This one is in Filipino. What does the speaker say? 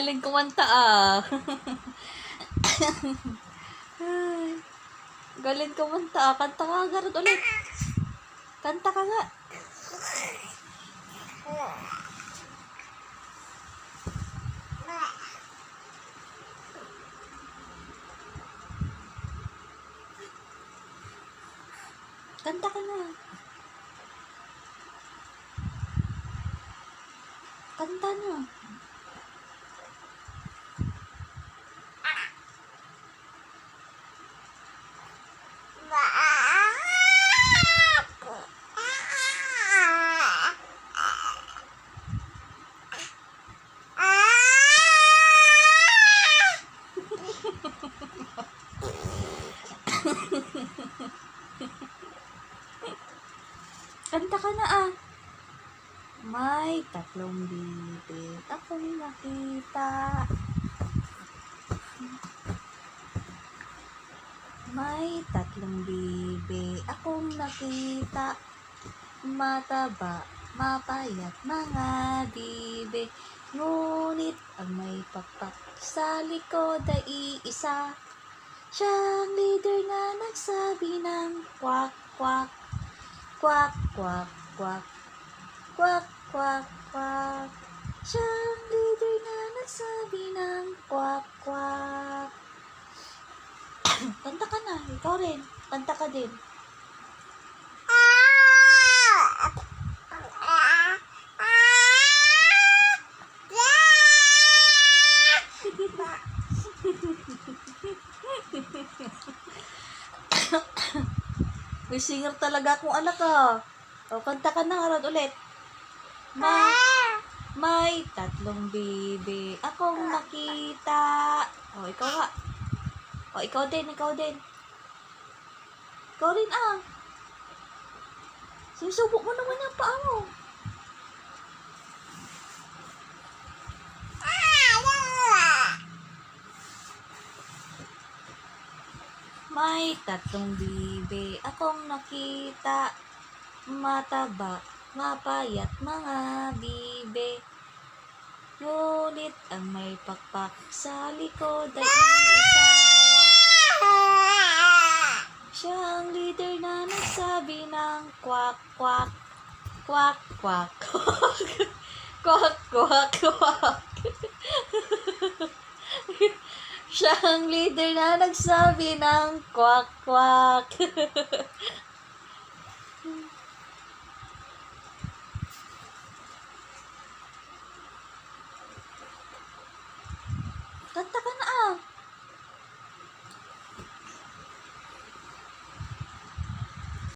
Galing kumanta ah. Galing kumanta ah. Kanta ka agad ulit. Kanta ka nga. Kanta ka na. Kanta na. Kanta ka na ah. May tatlong bibig akong nakita. May tatlong bibig akong nakita. Mataba, mapayat mga bibig. Ngunit ang may pakpak sa likod ay iisa. Siyang leader na nagsabi ng kwak kwak Quack, quack, quack. Quack, quack, quack. Siyang leader na nagsabi ng quack, quack. Kanta ka na. Ikaw rin. Kanta ka din. May singer talaga akong anak ah. O, kanta ka na harad ulit. May, may tatlong bibi akong nakita. O, ikaw nga. O, ikaw din, ikaw din. Ikaw rin ah. Sinusubok mo naman yung paa mo. May tatlong bibi akong nakita. Mataba, mapayat mga bibi. Ngunit ang may pakpak sa likod ay isa. Siya ang leader na nagsabi ng kwak kwak. Kwak kwak kwak. Kwak kwak kwak. Siya ang leader na nagsabi ng kwak kwak.